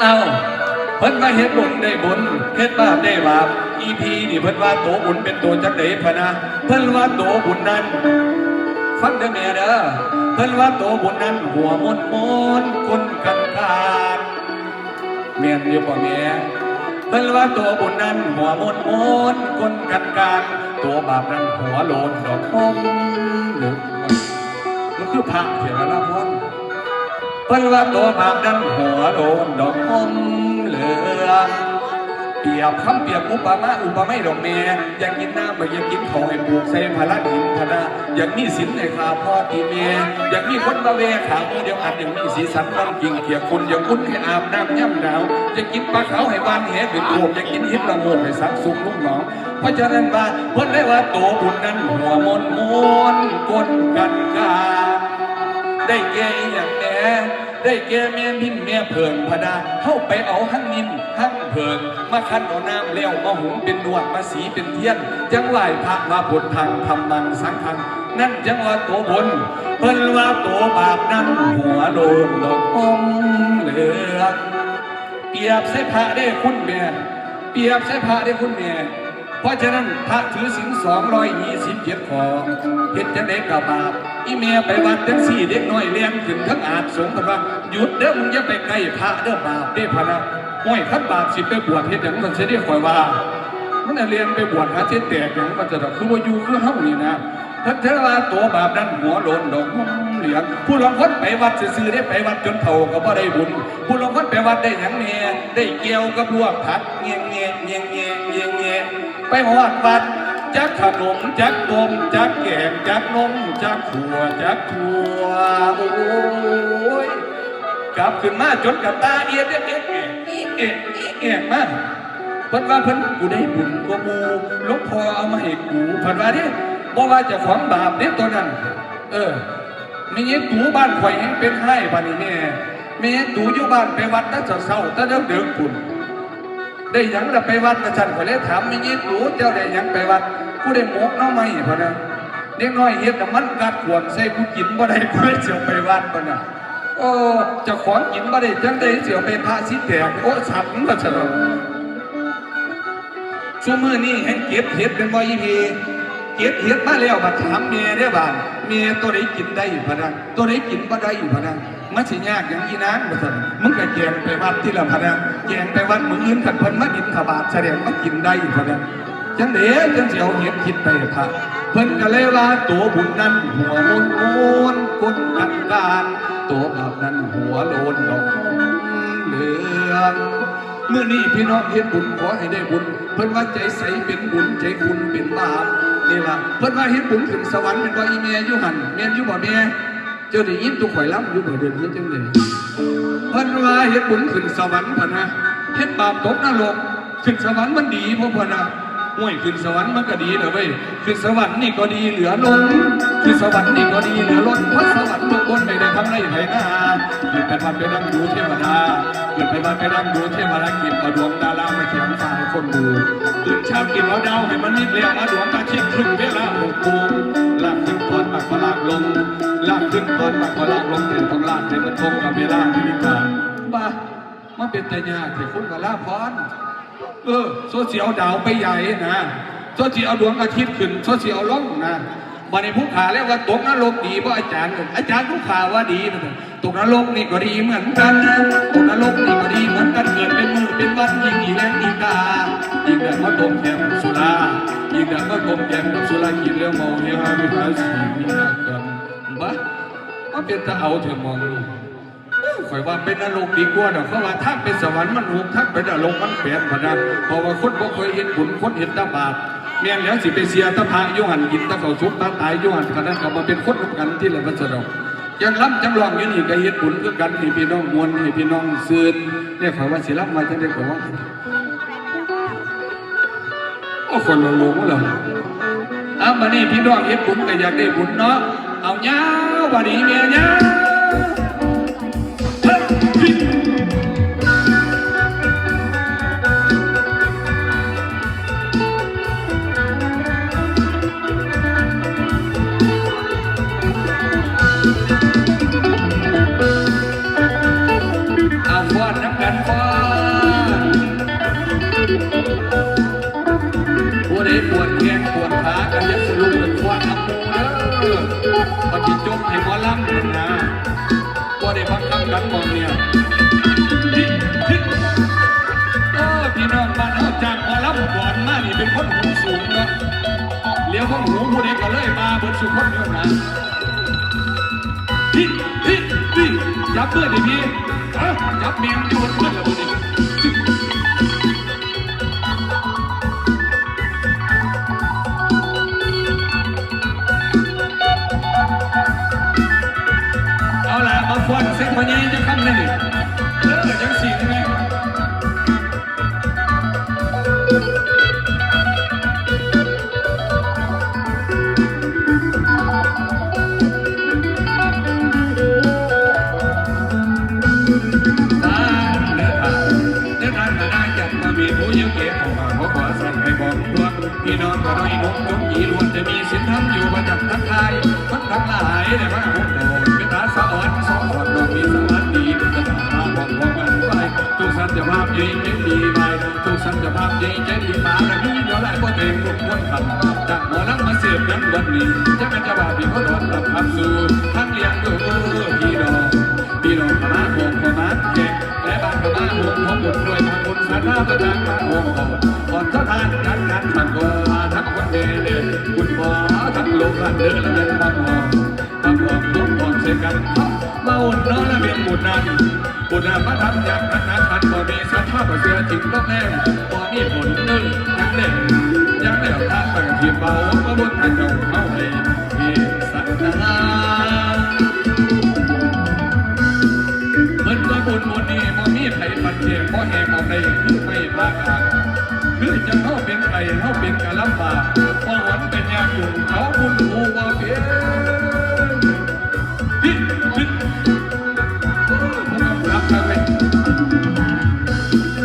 เอาเพิ่นมาเฮ็ดบุญได้บุญเฮ็ดบาปได้บาปอีพีนี่เพิ่นว่าโตบุญเป็นตัวจักไดพะนะเพิ่นว่าโตบุญนั้นฟังเด้อแม่เด้อเพิ่นว่าโตบุญนั้นหัวมนมนคนกันกานเมียนอยู่บ่แม่เพิ่นว่าโตบุญนั้นหัวมนมนคนกันกานตัวบาปนั้นหัวโลนดอกอมหลุดมันคือพระเถระนะพรเพิ่นว่าตัวบาปนั้นหัวโดนดอกอมเหลือ เปรียบคำเปรียบอุปมาอุปไม่ดอกเมยอยากกินน้ำไม่อยากกินของให้ปลูกใส่พละดินพนะอยากมีสินในขาพ่อตีเมียอยากมีคนมาเวขามือเดียวกันอยากมีสีสันน้ำกิ่งเขียคุณอยากอุ่นให้อาบน้ำย่ำหนาวอยากกินปลาขาวให้บานแหเป็นโขบอยากกินหิบละโงกให้สักสุกลูกหนองเพราะฉะนั้นว่าเพิ่นได้ว่าตัวบุญนั้นหัวมนมนกลกันกา ได้แก่อหย่างแหน่ได้แก่แม่พินแม่เพิงพดาเข้าไปเอาหั่งนินหั่งเพิงมาคั้นเอาน้ำเลี้ยวมาหุงเป็นนวดมาสีเป็นเทียน จังไหวพระมาผลทางทำมังสังคัง นั่นจังว่าตัวบนเพิ่นว่าตัวบาปนั้นหัวโดนดอกอมเหลืองเปียบใส่พระได้คุณแม่เปียบใส่พระได้คุณแม่ เพราะฉะนั้นพระถือศีลสองร้อยยี่สิบเจ็ดขอเห็นจะได้กับบาปอีเมียไปวัดจังสี่เด็กน้อยเลี้ยงขึ้นทั้งอาจสงกันว่าหยุดเด้อมึงอย่าไปใกล้พระเด้อบาปเด้อพะนะห้อยขันบาปสิไปบวชเฮ็ดหยังมันจะได้คอยว่า มันน่ะเรียนไปบวชหาเจ็ดแตกอย่างมันจะดอกคือว่าอยู่คือเฮานี่นะพัทวาตัวบาปนั้นหัวโลนดอกหุ่มเหลียงผู้ลองคนไปวัดซื่อได้ไปวัดจนเท่าก็บ่ได้บุญ ผู้ลองคนไปวัดได้หยังแหน่ได้เกี่ยวกับพวกผักเงี้ยเงี้ยเงี้ยเงี้ยเงียเงีย ไปหอดวัดจักขนมจักต้มจักแกงจักนมจักขัวจักถั่วโอ้ยกลับขึ้นมาจนกับตาเอียดเอ๊ะเอ๊ะเอ๊ะเอ๊ะเอ๊ะเอ๊ะมาเพิ่นว่าเพิ่นกูได้บุญกว่าหมูลวงพ่อเอามาให้กูเพิ่นว่าเด้บ่ว่าจะของบาปเด้ตัวนั้น เออมีเงี้ยตูบ้านข่อยเป็นไห้ปานนี้แม่มีเงี้ยตูอยู่บ้านไปวัดตั้งแต่เช้าตั้งแต่เดิมปุ่น ได้ยังละไปวัดนะชันขอเลยถามมีเงี้ยตูเจ้าได้ยังไปวัดกูได้หมกน้องไม่พอนะเด็กน้อยเฮ็ดน้ำมันกัดขวดใส่กูกินบ่ได้กูเลยเสียวไปวัดปะนะโอ้จะขอนกินบ่ได้จังได้เสียวไปพระสิแตกโอ้ฉันมาฉลองชั่วมือนี่ให้เก็บเห็ดเป็นบ่อยพี เก็บเห็ดมาแล้วมาถามเมียได้บ้านเมียตัวไหนกินได้อยู่พะนันตัวไหนกินบ่ได้อยู่พะนันมันสิยากอย่างอีนางบ่ซั่นมึงก็แจงไปวัดที่ละพะนันแจงไปวัดมื้ออื่นคันเพิ่นมากินขบาทแสดงว่ากินได้อยู่พะนันจังเด้จังสิเอาเห็ดคิดไปพระเพิ่นก็เลยว่าตัวบุญนั้นหัวมนมุนกลกันการตัวบาปนั้นหัวโลนดอกเหลือง เมื่อนี้พี่น้องเฮ็ดบุญขอให้ได้บุญ เพิ่นว่าใจใสเป็นบุญใจคุณเป็นบาปนี่ล่ะเพิ่นว่าเฮ็ดบุญถึงสวรรค์เป็นบ่อีเมียอยู่หันแม่นอยู่บ่แม่เจ้าได้ยินทุกข่อยรับอยู่บ่เดือนนี้จังได๋เพิ่นว่าเฮ็ดบุญขึ้นสวรรค์พะนะเฮ็ดบาปตกนรกขึ้นสวรรค์มันดีเพราะพะนะห่วยขึ้นสวรรค์มันก็ดีนะเว้ยขึ้นสวรรค์นี่ก็ดีเหลือล้นขึ้นสวรรค์นี่ก็ดีเหลือล้นเพราะสวรรค์ทุกคนไม่ได้ทำไรไหน้าเกิดไปพันไปนั่งดูเทวดา เกิดไปบ้าไปนั่งดูเทวดากินมาดวงดารามาเขียนสายคนดูตื่นเช้ากินแล้วดาวให้มันนิดเลี้ยวมาดวงมาชิดครึ่งเวลาหกโมงลากขึ้นตอนปากพลากลงลากขึ้นตอนปากพลากลงเห็นของลากให้มันตรงกับเวลาที่มีการบ้ามาเป็นแต่ยากแต่คุณกับลาพรเออโซเชียลดาวไปใหญ่นะโซเชียลดวงอาทิตย์ขึ้นโซเชียลลงนะ มาในผู้ขาเรียกว่าตกนรกดีเพราะอาจารย์อาจารย์ผู้ขาว่าดีนะตกนรกนี่ก็ดีเหมือนกันตกนรกนี่ก็ดีเหมือนกันเกิดเป็นมือเป็นวันยิ่งอีแรงอีกายิ่งแต่ก็ต้มแกงกับสุรายิ่งแต่ก็ต้มแกงกับสุรากินแล้วเมาเฮียไม่หาสีมีน้ากันบ้าว่าเป็นตะเอาเถอะมองข่อยว่าเป็นนรกดีกว่าเนาะเพราะว่าถ้าเป็นสวรรค์มันหุบถ้าเป็นนรกมันเปลี่ยนพนันเพราะว่าคนบ่เคยเห็นบุญคนเห็นตาบาป แม่นแล้วสิไปเสียตะพายุหันกินตะเขาชุบตาตายยุหันกันนั้นก็มาเป็นคนกันที่ละมันสะดอกยังล้ำจังรองอยู่นี่ก็เฮ็ดบุญคือกันให้พี่น้องมวลให้พี่น้องซื่นเนี่ยขอว่าสิรับมาจังได้ก็ว่าโอ้คนเราหลงแล้วอ้ามานี่พี่น้องเฮ็ดบุญก็อยากได้บุญเนาะเอายาวบัดนี้เมียยา สุคนเดียวนะฮิฮิฮิจับเพื่อนดิพี่เอ้าจับเมียงอยู่บนเพื่อนแล้วบ่นี่เอาล่ะมาฟอนเส้นพอนี้จะคำหนึ่ง พี่น้องก็น้อยนุ่มนุ่มหยีล้วนจะมีสินธรรมอยู่ประจักษ์ทักทายมันทั้งหลายแต่ว่าผมโดนเป็นตาสะอ่อนสองคนดอกมีสวัสดีเป็นตาบอกบอกกันไปทุกสันจะภาพดีเจ็ดีไปทุกสันจะภาพดีเจ็ดีมาแล้วนี่เดี๋ยวไล่พ่อเต็มทุกคนขับจากหมอลำมาเสียบนั้นวันนี้จะเป็นจะบาพี่ก็โดนรับคำสู่ทั้งเลี้ยงดูพี่น้องพี่น้องขมาโหงขมาแก่และบ้างขมาหงของบุญด้วยทา งบุญสาธาประจานมาโหงก่อนก่อนเจ้าทานการงานขันโกมาทั้งคนเดเดคุณหมอทั้งโลกเดินและเดินบางหอทำหอมทุกหอมเสียกันมาอุ่นน้อและเป็นบุญนั้นบุญนั้นมาทำจากนั้นนั้นขันบ่มีสัทธาบ่เสียจริงต้องแน่บ่มีผลนึงยังเด่นยังเดี่ยวทางไปกับทีเบาก็บุญทางเจ้าเข้าให้ที่สัตนาเพิ่นว่าบุญบุญนี้บ่มีไผปัดเทียบ่แหกออกได้ คือไม่พากันคือจะเข้าเป็นไผเข้าเป็นกะลำบากบ่หวนเป็นยาอยู่เขาบุญหูบ่าเป็นฮิฮิผู้กำกับครับเว้ย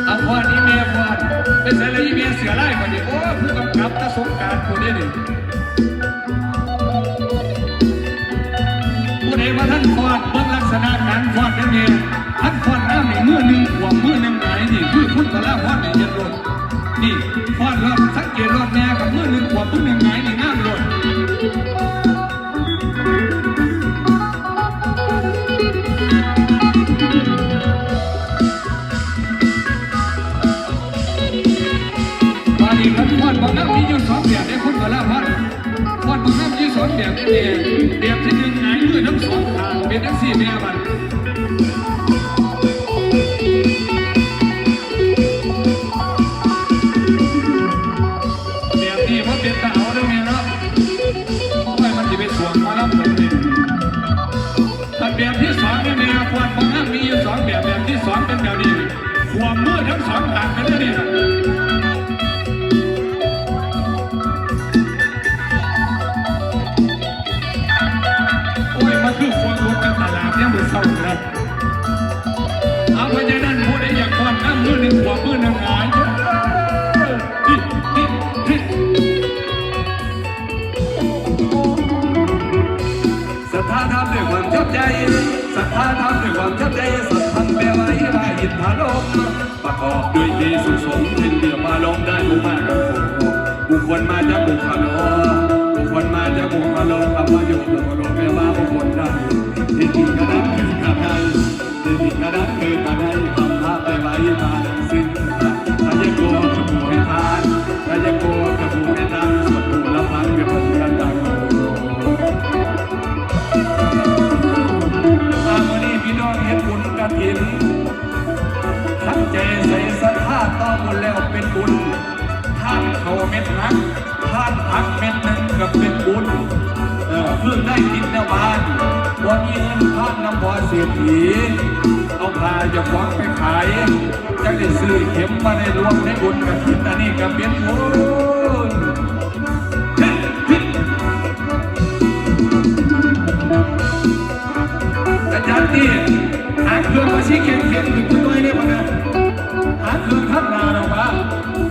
เอาพอนี้แม่พอดเป็นไสเลยอีเมียเสือไล่กว่านี้โอ้ผู้กำกับตะสงการผู้นี้นี่ผู้ใดว่าท่านฟอดเบิ่งลักษณะการฟอดนั่นเองท่านฟอด นี่คือคุณตะล่าฟอดในเย็นรถนี่ฟอดรอบสังเกตรถแม่กับมือหนึ่ง จะเป็นแล้วผมนี่แต่แบบที่สองนี่เนี่ยความบางอันมีอยู่สองแบบแบบที่สองเป็นแบบนี้ ความมืดทั้งสองต่างกันเลยนี่ ศรัทธาักท่านพักเม็ดหนึ่งกับเป็นบุญเออเพิ่งได้กินนบ้านว่ามีเงินท่านนำบอเสียผีเอาพาจะควักไปขายจะได้ซื้อเข็มมาในรวมในบุญกระถินอันนี้ก็เป็นบุญเฮ้เฮ้อาจารย์นี่หาเครื่องมาชี้เข็มเข็มถึงตัวได้ปะนะหาเครื่องทับนาเราปะ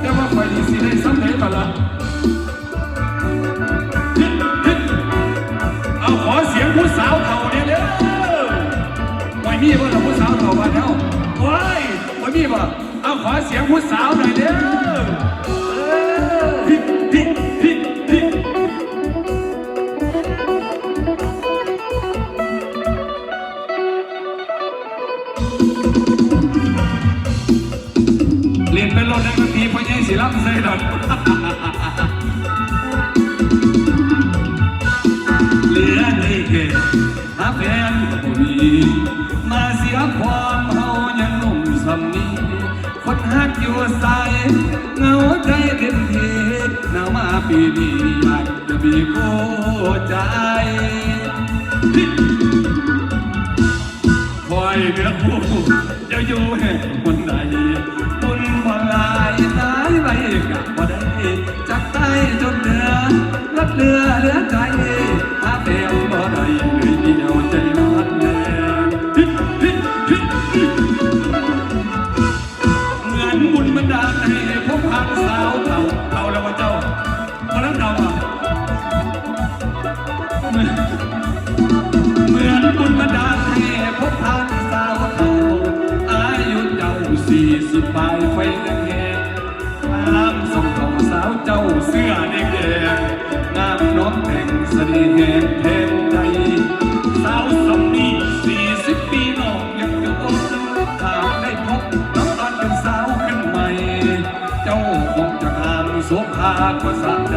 แต่ว่า มีบ่ล่ะผู้สาวเข้ามาแล้วโอ้ยบ่มีบ่เอาขอเสียงผู้สาวหน่อยเด้อเออพิกพิกพิกพิกเรียนเป็นรถนักดนตรีพ่อใหญ่ศิลป์ใส่ดอน ที่นี่อยากจะมีคู่ใจคอยเนื้อคู่จะอยู่แห่งคนใดบุญบอลายตายไปกับบ่ได้จากใต้จนเหนือลัดเรือเหลือใจ แต่งเสน่ห์แห่งแทนใจสาวสำนีสี่สิบปีนองยังโยนหากได้พบน้องตอนเป็นสาวขึ้นใหม่ เจ้าคงจะงามโสภากว่าสาวใด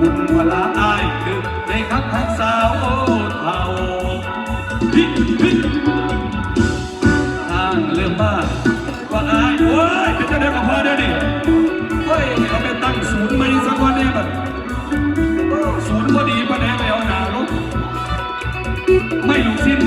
บุญเวลาอายคือในคักทักสาวโอ้เท่าฮิฮิทางเริ่มมาว่าอายโอ้ยเป็นจะได้กับพ่อได้ดิ ไม่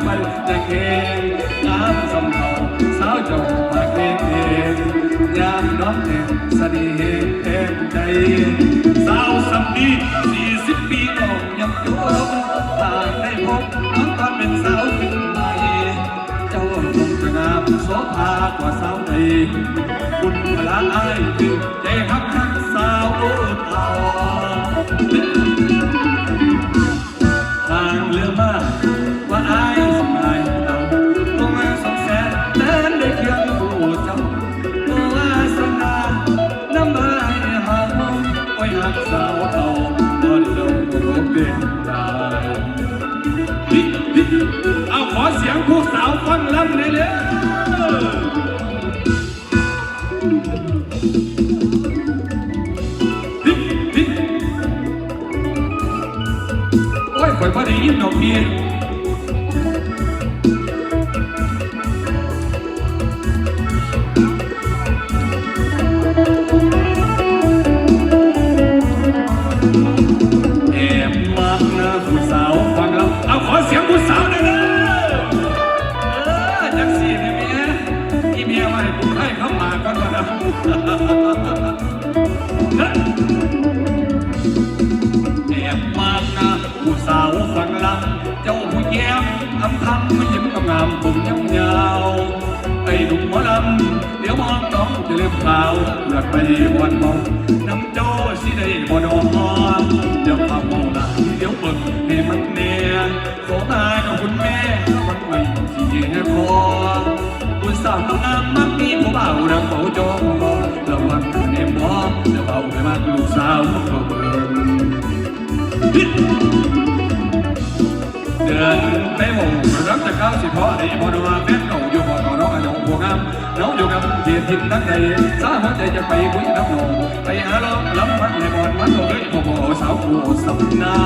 สิบปลายไปแต่เก่งน้ำสำเภาสาวจ้าปาเก่งเองยามน้องเองเสน่ห์เต็มใจสาวสำนีสี่สิบปีน้องยังโยนทางได้พบน้องตอนเป็นสาวขึ้นใหม่เจ้าคงจะงามโสภากว่าสาวใดบุญพลาอายคือใจฮักทักสาวโอ้เท่า โอ้ยข่อำคำไม่ยิ้มกำงามผมยังยาวไอ้หนุ่มหมอลำเดี๋ยวมองน้องจะเลืมขาวเลือดไปวันมองน้ำโจ้สิได้บ่ดอกเดี๋ยวข้าวมองหลายเดี๋ยวเบิ่งให้มันเนียขอตายกับคุณแม่มันไม่สิเย็นคอผู้สาวต้องงามมักมีผู้บ่าวรักเขาจองระวังเนมน้องจะเบาไปมากลูกสาวเขาเบิ่ง เดินไปหมูรักจะเข้าสิเพราะในพอดูมาเป็นเก่าอยู่บ่อน้องอายุพวงามน้องอยู่กับเทียนทิมทั้งใจสาหัวใจจะไปคุยน้ำนองไปหาล้อมล้ำมันในบ่อนมันโอ้ยพ่อพ่สาวผู้สำนา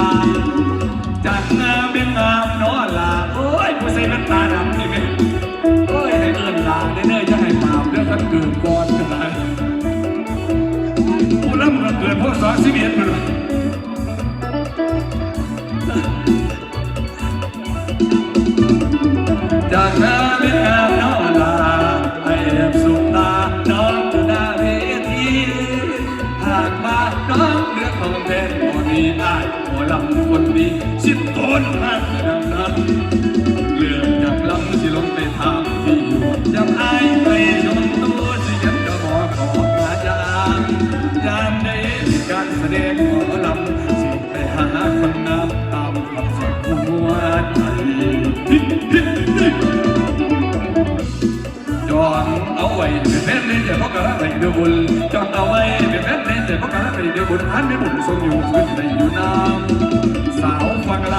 จัดงามเป็นงามน้อลาโอ้ยผู้ใส่แว่นตาดำนี่แม่โอ้ยให้เอินลาได้เนื่อยจะให้ปามเรื่องกันเกิดก่อนกันได้ผู้ล่ำก็เกิดพวกสอสิเบียนมาเลย กระไรเดือบุญจองเอาไว้เป็นแม่แน่แต่พ่อการไปเดียวบุญพันไม่บุญทรงอยู่ขึ้นในอยู่น้ำสาวฟังล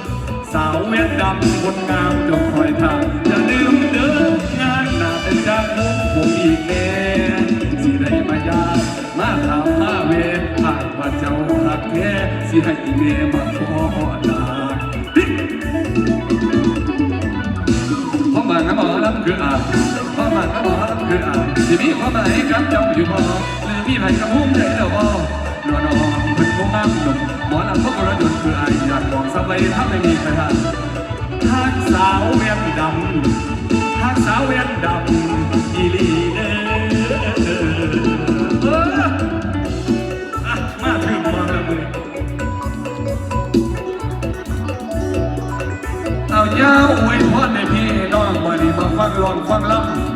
ำสาวเวียดดำบนงามจงคอยทางอย่าลืมเด้องานหน้าเป็นจากมุกผมอีกแน่สิได้มายามาถามมาเวรหากว่าเจ้าหักแท้สิให้เมมาขอลาพ่อมาน้ำหมอลำคืออ่านพ่อมาน้ำหมอลำคืออ่า นที่มีความหมายกับเจ้าอยู่บ่หรือมีใครกระพุ่มใจเด้อบ่นอนอมเพิ่นคงงามหนุ่มหมอลำพวกกระดุนคืออายอยากบอกสบายถ้าไม่มีใครทันทักสาวเวียนดำทักสาวเวียนดำอีลีเด้อเอออะมาถึงมาแล้วมึงเอายาวอวยพรในพี่น้องมาดีมาฟังลองฟังลำ